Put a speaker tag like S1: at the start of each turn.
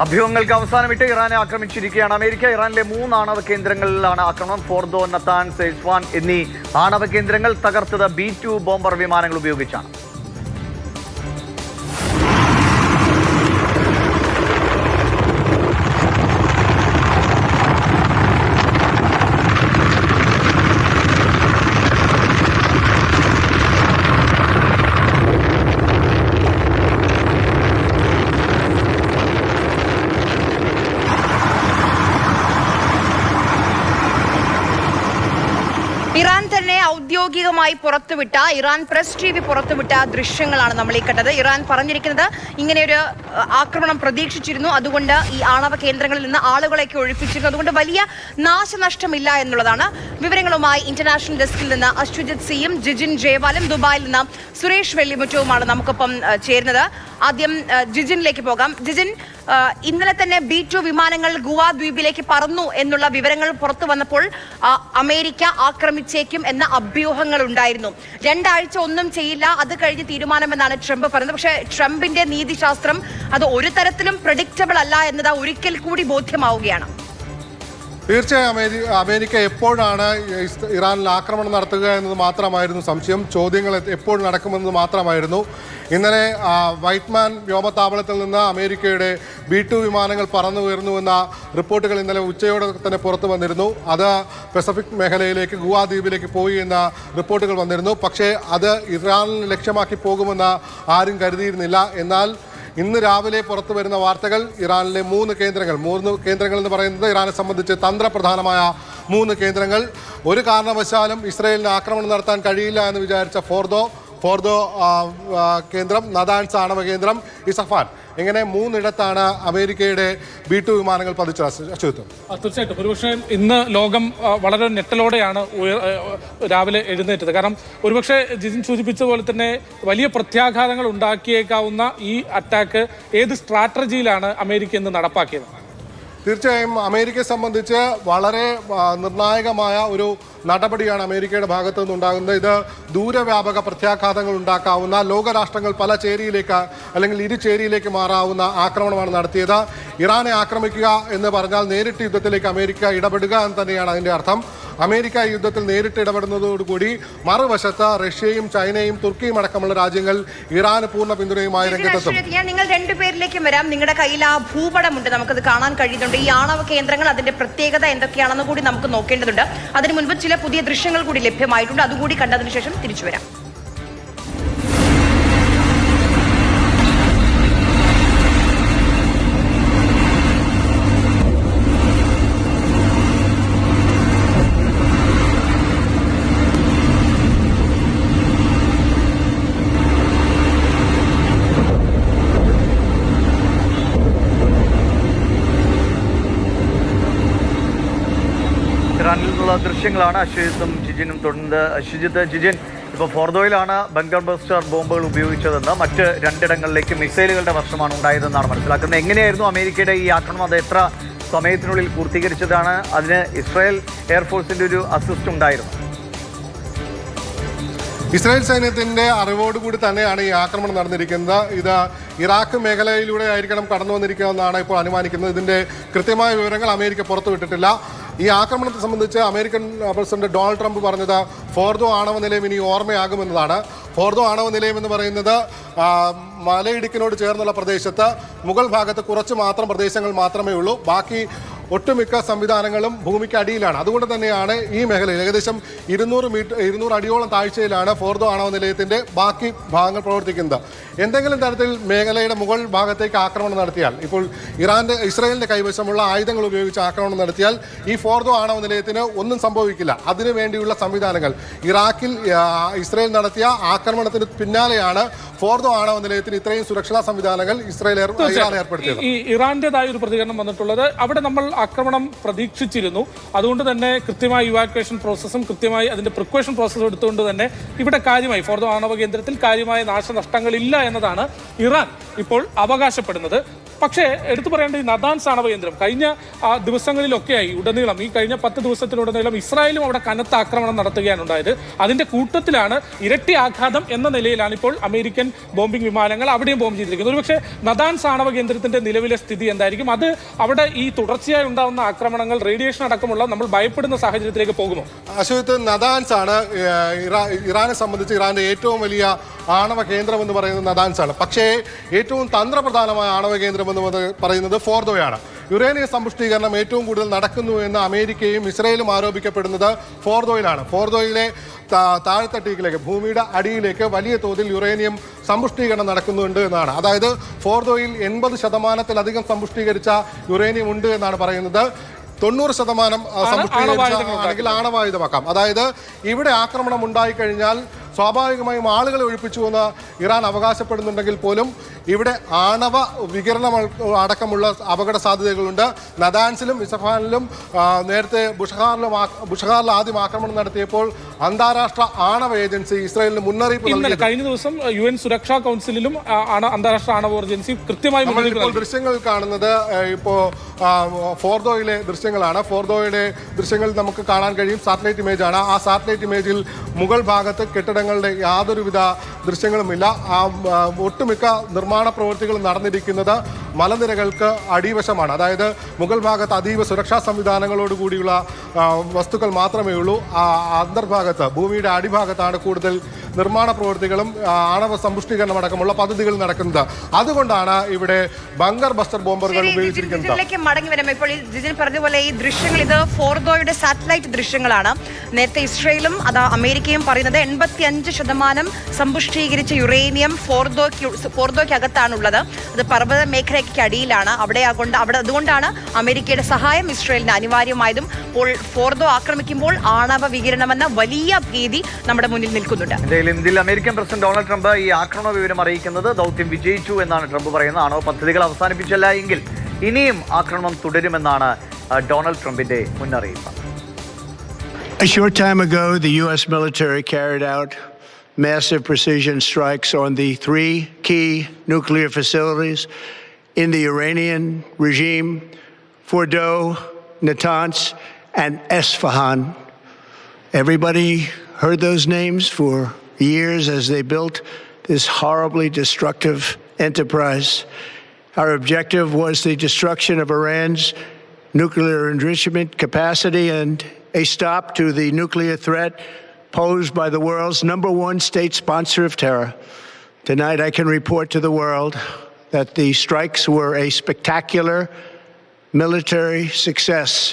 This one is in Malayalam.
S1: അഭ്യൂഹങ്ങൾക്ക് അവസാനമിട്ട് ഇറാനെ ആക്രമിച്ചിരിക്കുകയാണ്. അമേരിക്ക ഇറാനിലെ മൂന്ന് ആണവ കേന്ദ്രങ്ങളിലാണ് ആക്രമണം. ഫോർദോ നത്താൻ സെയ്സ്വാൻ എന്നീ ആണവ കേന്ദ്രങ്ങൾ തകർത്തത് ബി ടു ബോംബർ വിമാനങ്ങൾ ഉപയോഗിച്ചാണ്.
S2: ഇറാൻ തന്നെ ഔദ്യോഗികമായി പുറത്തുവിട്ട ഇറാൻ പ്രസ് ടി വി പുറത്തുവിട്ട ദൃശ്യങ്ങളാണ് നമ്മൾ ഈ കണ്ടത്. ഇറാൻ പറഞ്ഞിരിക്കുന്നത് ഇങ്ങനെയൊരു ആക്രമണം പ്രതീക്ഷിച്ചിരുന്നു. അതുകൊണ്ട് ഈ ആണവ കേന്ദ്രങ്ങളിൽ നിന്ന് ആളുകളെയൊക്കെ ഒഴിപ്പിച്ചിരുന്നു. അതുകൊണ്ട് വലിയ നാശനഷ്ടമില്ല എന്നുള്ളതാണ് വിവരങ്ങളുമായി ഇന്റർനാഷണൽ ഡെസ്കിൽ നിന്ന് അശ്വജിത് സിയും ജിജിൻ ജയവാലും ദുബായിൽ നിന്ന് സുരേഷ് വെള്ളിമുറ്റവുമാണ് നമുക്കൊപ്പം ചേരുന്നത്. ആദ്യം ജിജിനിലേക്ക് പോകാം. ജിജിൻ ഇന്നലെ തന്നെ ബി ടു വിമാനങ്ങൾ ഗുവ ദ്വീപിലേക്ക് പറന്നു എന്നുള്ള വിവരങ്ങൾ പുറത്തു വന്നപ്പോൾ അമേരിക്ക ആക്രമിച്ചേക്കും എന്ന അഭ്യൂഹങ്ങൾ ഉണ്ടായിരുന്നു രണ്ടാഴ്ച ഒന്നും ചെയ്യില്ല. അത് കഴിഞ്ഞ് തീരുമാനമെന്നാണ് ട്രംപ് പറഞ്ഞത്. പക്ഷേ ട്രംപിന്റെ നീതിശാസ്ത്രം അത് ഒരു തരത്തിലും പ്രഡിക്റ്റബിൾ അല്ല എന്നത് ഒരിക്കൽ കൂടി ബോധ്യമാവുകയാണ്.
S3: തീർച്ചയായും അമേരി- അമേരിക്ക എപ്പോഴാണ് ഇറാനിൽ ആക്രമണം നടത്തുക എന്നത് മാത്രമായിരുന്നു സംശയം. ചോദ്യങ്ങൾ എപ്പോൾ നടക്കുമെന്നത് മാത്രമായിരുന്നു. ഇന്നലെ വൈറ്റ്മാൻ വ്യോമത്താവളത്തിൽ നിന്ന് അമേരിക്കയുടെ ബി ടു വിമാനങ്ങൾ പറന്നു ഉയർന്നുവെന്ന റിപ്പോർട്ടുകൾ ഇന്നലെ ഉച്ചയോടെ തന്നെ പുറത്തു വന്നിരുന്നു. അത് പെസഫിക് മേഖലയിലേക്ക് ഗുവാ ദ്വീപിലേക്ക് പോയി എന്ന റിപ്പോർട്ടുകൾ വന്നിരുന്നു. പക്ഷേ അത് ഇറാനിൽ ലക്ഷ്യമാക്കി പോകുമെന്ന് ആരും കരുതിയിരുന്നില്ല. എന്നാൽ ഇന്ന് രാവിലെ പുറത്തു വരുന്ന വാർത്തകൾ ഇറാനിലെ മൂന്ന് കേന്ദ്രങ്ങൾ. മൂന്ന് കേന്ദ്രങ്ങൾ എന്ന് പറയുന്നത് ഇറാനെ സംബന്ധിച്ച് തന്ത്രപ്രധാനമായ മൂന്ന് കേന്ദ്രങ്ങൾ. ഒരു കാരണവശാലും ഇസ്രയേലിന് ആക്രമണം നടത്താൻ കഴിയില്ല എന്ന് വിചാരിച്ച ഫോർദോ ഫോർദോ കേന്ദ്രം നദാൻസ് ആണവ കേന്ദ്രം ഇസഫാൻ ഇങ്ങനെ മൂന്നിടത്താണ് അമേരിക്കയുടെ ബി ടു വിമാനങ്ങൾ പതിച്ചത്?
S4: ആ, തീർച്ചയായിട്ടും. ഒരുപക്ഷെ ഇന്ന് ലോകം വളരെ ഞെട്ടലോടെയാണ് രാവിലെ എഴുന്നേറ്റത്. കാരണം ഒരുപക്ഷെ ജിജിൻ സൂചിപ്പിച്ച പോലെ തന്നെ വലിയ പ്രത്യാഘാതങ്ങൾ ഉണ്ടാക്കിയേക്കാവുന്ന ഈ അറ്റാക്ക് ഏത് സ്ട്രാറ്റജിയിലാണ് അമേരിക്ക ഇന്ന് നടപ്പാക്കിയത്?
S3: തീർച്ചയായും അമേരിക്കയെ സംബന്ധിച്ച് വളരെ നിർണായകമായ ഒരു നടപടിയാണ് അമേരിക്കയുടെ ഭാഗത്തു നിന്നുണ്ടാകുന്നത് ഇത് ദൂരവ്യാപക പ്രത്യാഘാതങ്ങൾ ഉണ്ടാക്കാവുന്ന ലോകരാഷ്ട്രങ്ങൾ പല ചേരിയിലേക്ക് അല്ലെങ്കിൽ ഇരു ചേരിയിലേക്ക് മാറാവുന്ന ആക്രമണമാണ് നടത്തിയത്. ഇറാനെ ആക്രമിക്കുക എന്ന് പറഞ്ഞാൽ നേരിട്ട് യുദ്ധത്തിലേക്ക് അമേരിക്ക ഇടപെടുക എന്ന് തന്നെയാണ് അതിന്റെ അർത്ഥം. അമേരിക്ക ഈ യുദ്ധത്തിൽ നേരിട്ട് ഇടപെടുന്നതോടുകൂടി മറുവശത്ത് റഷ്യയും ചൈനയും തുർക്കിയും അടക്കമുള്ള രാജ്യങ്ങൾ ഇറാന് പൂർണ പിന്തുണയുമായി രംഗത്തെത്തും.
S2: ഞാൻ നിങ്ങൾ രണ്ടുപേരിലേക്കും വരാം. നിങ്ങളുടെ കയ്യിൽ ആ ഭൂപടമുണ്ട്. നമുക്കത് കാണാൻ കഴിയുന്നുണ്ട്. ഈ ആണവ കേന്ദ്രങ്ങൾ അതിന്റെ പ്രത്യേകത എന്തൊക്കെയാണെന്ന് കൂടി നമുക്ക് നോക്കേണ്ടതുണ്ട്. അതിനു മുൻപ് ചില പുതിയ ദൃശ്യങ്ങൾ കൂടി ലഭ്യമായിട്ടുണ്ട്. അതുകൂടി കണ്ടതിന് ശേഷം തിരിച്ചു വരാം
S1: ഇറാനിൽ നിന്നുള്ള ദൃശ്യങ്ങളാണ് അശ്വജിത്തും ജിജിനും തുടർന്ന് അശ്വജിത്ത് ജിജിൻ ഇപ്പോൾ ഫോർദോയിലാണ് ബംഗാൾ ബസ്റ്റർ ബോംബുകൾ ഉപയോഗിച്ചതെന്ന് മറ്റ് രണ്ടിടങ്ങളിലേക്ക് മിസൈലുകളുടെ വർഷമാണ് ഉണ്ടായതെന്നാണ് മനസ്സിലാക്കുന്നത്. എങ്ങനെയായിരുന്നു അമേരിക്കയുടെ ഈ ആക്രമണം? അത് എത്ര സമയത്തിനുള്ളിൽ പൂർത്തീകരിച്ചതാണ്? അതിന് ഇസ്രായേൽ എയർഫോഴ്സിന്റെ ഒരു അസിസ്റ്റ് ഉണ്ടായിരുന്നു.
S3: ഇസ്രായേൽ സൈന്യത്തിന്റെ അറിവോടുകൂടി തന്നെയാണ് ഈ ആക്രമണം നടന്നിരിക്കുന്നത്. ഇത് ഇറാഖ് മേഖലയിലൂടെ ആയിരിക്കണം കടന്നു വന്നിരിക്കുന്നതെന്നാണ് ഇപ്പോൾ അനുമാനിക്കുന്നത്. ഇതിന്റെ കൃത്യമായ വിവരങ്ങൾ അമേരിക്ക പുറത്തുവിട്ടിട്ടില്ല. ഈ ആക്രമണത്തെ സംബന്ധിച്ച് അമേരിക്കൻ പ്രസിഡന്റ് ഡൊണാൾഡ് ട്രംപ് പറഞ്ഞത് ഫോർദോ ആണവ നിലയം ഇനി ഓർമ്മയാകുമെന്നതാണ്. ഫോർദോ ആണവ നിലയം എന്ന് പറയുന്നത് മലയിടുക്കിനോട് ചേർന്നുള്ള പ്രദേശത്ത് മുഗൾ ഭാഗത്ത് കുറച്ച് മാത്രം പ്രദേശങ്ങൾ മാത്രമേ ഉള്ളൂ. ബാക്കി ഒട്ടുമിക്ക സംവിധാനങ്ങളും ഭൂമിക്ക് അടിയിലാണ്. അതുകൊണ്ട് തന്നെയാണ് ഈ മേഖലയിൽ ഏകദേശം ഇരുന്നൂറ് മീറ്റർ ഇരുന്നൂറ് അടിയോളം താഴ്ചയിലാണ് ഫോർദോ ആണവ നിലയത്തിന്റെ ബാക്കി ഭാഗങ്ങൾ പ്രവർത്തിക്കുന്നത്. എന്തെങ്കിലും തരത്തിൽ മേഖലയുടെ മുകൾ ഭാഗത്തേക്ക് ആക്രമണം നടത്തിയാൽ ഇപ്പോൾ ഇറാന്റെ ഇസ്രായേലിന്റെ കൈവശമുള്ള ആയുധങ്ങൾ ഉപയോഗിച്ച് ആക്രമണം നടത്തിയാൽ ഈ ഫോർദോ ആണവ നിലയത്തിന് ഒന്നും സംഭവിക്കില്ല. അതിനു വേണ്ടിയുള്ള സംവിധാനങ്ങൾ. ഇറാഖിൽ ഇസ്രായേൽ നടത്തിയ ആക്രമണത്തിന് പിന്നാലെയാണ് ഫോർദോ ആണവ നിലയത്തിന് ഇത്രയും സുരക്ഷാ സംവിധാനങ്ങൾ ഇസ്രായേൽ ഏർപ്പെടുത്തിയത്.
S4: ഈ ഇറാന്റേതായ ഒരു പ്രതികരണം വന്നിട്ടുള്ളത് അവിടെ നമ്മൾ ആക്രമണം പ്രതീക്ഷിച്ചിരുന്നു. അതുകൊണ്ട് തന്നെ കൃത്യമായ ഇവാക്വേഷൻ പ്രോസസ്സും കൃത്യമായി അതിന്റെ പ്രിക്വേഷൻ പ്രോസസ്സും എടുത്തുകൊണ്ട് തന്നെ ഇവിടെ കാര്യമായി ഫോർദോ ആണവ കേന്ദ്രത്തിൽ കാര്യമായ നാശനഷ്ടങ്ങളില്ല എന്നതാണ് ഇറാൻ ഇപ്പോൾ അവകാശപ്പെടുന്നത്. പക്ഷേ എടുത്തു പറയേണ്ട ഈ നദാൻ കേന്ദ്രം കഴിഞ്ഞ ദിവസങ്ങളിലൊക്കെയായി ഉടനീളം ഈ കഴിഞ്ഞ പത്ത് ദിവസത്തിലുടനീളം ഇസ്രായേലും അവിടെ കനത്ത ആക്രമണം നടത്തുകയാണ് ഉണ്ടായത് അതിന്റെ കൂട്ടത്തിലാണ് ഇരട്ടി ആഘാതം എന്ന നിലയിലാണ് ഇപ്പോൾ അമേരിക്കൻ ബോംബിംഗ് വിമാനങ്ങൾ അവിടെയും ബോംബ് ചെയ്തിരിക്കുന്നത്. ഒരുപക്ഷെ നദാൻ സാണവ കേന്ദ്രത്തിന്റെ നിലവിലെ സ്ഥിതി എന്തായിരിക്കും? അത് അവിടെ ഈ തുടർച്ചയായി ഉണ്ടാകുന്ന ആക്രമണങ്ങൾ റേഡിയേഷൻ അടക്കമുള്ള നമ്മൾ ഭയപ്പെടുന്ന സാഹചര്യത്തിലേക്ക് പോകുമോ?
S3: അശ്വത്ത് നദാൻസ് ആണ് ഇറാനെ സംബന്ധിച്ച് ഇറാന്റെ ഏറ്റവും വലിയ ആണവ കേന്ദ്രം എന്ന് പറയുന്നത് നദാൻസ് ആണ് പക്ഷേ ഏറ്റവും തന്ത്രപ്രധാനമായ ആണവ കേന്ദ്രം എന്ന് പറ- പറയുന്നത് ഫോർദോയാണ്. യുറേനിയ സമ്പുഷ്ടീകരണം ഏറ്റവും കൂടുതൽ നടക്കുന്നു എന്ന് അമേരിക്കയും ഇസ്രയേലും ആരോപിക്കപ്പെടുന്നത് ഫോർദോയിലാണ്. ഫോർദോയിലെ താഴ്ത്തട്ടിയിലേക്ക് ഭൂമിയുടെ അടിയിലേക്ക് വലിയ തോതിൽ യുറേനിയം സമ്പുഷ്ടീകരണം നടക്കുന്നുണ്ട് എന്നാണ്. അതായത് ഫോർദോയിൽ എൺപത് ശതമാനത്തിലധികം സമ്പുഷ്ടീകരിച്ച യുറേനിയം ഉണ്ട് എന്നാണ് പറയുന്നത്. തൊണ്ണൂറ് ശതമാനം സമ്പുഷ്ടീകരിച്ച അല്ലെങ്കിൽ ആണവായുധമാക്കാം. അതായത് ഇവിടെ ആക്രമണം ഉണ്ടായി കഴിഞ്ഞാൽ സ്വാഭാവികമായും ആളുകളെ ഒഴിപ്പിച്ചു എന്ന് ഇറാൻ അവകാശപ്പെടുന്നുണ്ടെങ്കിൽ പോലും ഇവിടെ ആണവ വികിരണം അടക്കമുള്ള അപകട സാധ്യതകളുണ്ട്. നദാൻസിലും ഇസഫാനിലും നേരത്തെ ബുഷഹാറിലും ബുഷഹാറിൽ ആദ്യം ആക്രമണം നടത്തിയപ്പോൾ അന്താരാഷ്ട്ര ആണവ ഏജൻസി ഇസ്രായേലിന് മുന്നറിയിപ്പ്
S4: ഇന്നലെ കഴിഞ്ഞ ദിവസം യു എൻ സുരക്ഷാ കൗൺസിലിലും അന്താരാഷ്ട്ര ആണവ ഏജൻസി കൃത്യമായി.
S3: ദൃശ്യങ്ങൾ കാണുന്നത് ഇപ്പോൾ ഇപ്പോ ഫോർദോയിലെ ദൃശ്യങ്ങളാണ്. ഫോർദോയുടെ ദൃശ്യങ്ങൾ നമുക്ക് കാണാൻ കഴിയും. സാറ്റലൈറ്റ് ഇമേജ് ആണ്. ആ സാറ്റലൈറ്റ് ഇമേജിൽ മുകൾ ഭാഗത്ത് കെട്ടിടങ്ങളുടെ യാതൊരുവിധ ദൃശ്യങ്ങളുമില്ല. ആ, ഒട്ടുമിക്ക നിർമ്മാണ പ്രവൃത്തികൾ നടന്നിരിക്കുന്നത് മലനിരകൾക്ക് അടിവശമാണ്. അതായത് മുഗൾ ഭാഗത്ത് അതീവ സുരക്ഷാ സംവിധാനങ്ങളോട് കൂടിയുള്ള വസ്തുക്കൾ മാത്രമേ ഉള്ളൂ അന്തർഭാഗത്ത് ഭൂമിയുടെ അടിഭാഗത്താണ് കൂടുതൽ നിർമ്മാണ പ്രവൃത്തികളും ആണവ സമ്പുഷ്ടീകരണം അടക്കമുള്ള പദ്ധതികൾ നടക്കുന്നത്. അതുകൊണ്ടാണ് ഇവിടെ ബങ്കർ ബസ്റ്റർ ബോംബറുകൾ ഉപയോഗിച്ചിരിക്കുന്നത്.
S2: മടങ്ങി വരുമ്പോൾ ഇപ്പോൾ ഈ ജിജിൻ പറഞ്ഞ ഈ ദൃശ്യങ്ങൾ ഇത് ഫോർദോയുടെ സാറ്റലൈറ്റ് ദൃശ്യങ്ങളാണ്. നേരത്തെ ഇസ്രയേലും അത് അമേരിക്കയും പറയുന്നത് എൺപത്തി അഞ്ച് ശതമാനം സമ്പുഷ്ടീകരിച്ച യുറേനിയം ഫോർദോയ്ക്ക് ഫോർദോയ്ക്കകത്താണുള്ളത് അത് പർവത മേഖലയ്ക്ക് അടിയിലാണ്. അവിടെ അതുകൊണ്ട് അവിടെ അതുകൊണ്ടാണ് അമേരിക്കയുടെ സഹായം ഇസ്രയേലിന് അനിവാര്യമായതും. ഇപ്പോൾ ഫോർദോ ആക്രമിക്കുമ്പോൾ ആണവ വികിരണമെന്ന വലിയ ഭീതി നമ്മുടെ മുന്നിൽ നിൽക്കുന്നുണ്ട്.
S1: ഇന്ത്യയിൽ ഇന്ത്യയിൽ അമേരിക്കൻ പ്രസിഡന്റ് ഡൊണാൾഡ് ട്രംപ് ഈ ആക്രമണ വിവരം അറിയിക്കുന്നത് ദൗത്യം വിജയിച്ചു എന്നാണ് ട്രംപ് പറയുന്നത് ആണവ പദ്ധതികൾ അവസാനിപ്പിച്ചല്ല എങ്കിൽ ഇനിയും ആക്രമണം തുടരുമെന്നാണ് ആ, ഡൊണാൾഡ് ട്രംപിന്റെ മുന്നറിയിപ്പ്
S5: A short time ago, the U.S. military carried out massive precision strikes on the three key nuclear facilities in the Iranian regime Fordow, Natanz, and Esfahan. Everybody heard those names for years as they built this horribly destructive enterprise. Our objective was the destruction of Iran's nuclear enrichment capacity and a stop to the nuclear threat posed by the world's number one state sponsor of terror. Tonight, I can report to the world that the strikes were a spectacular military success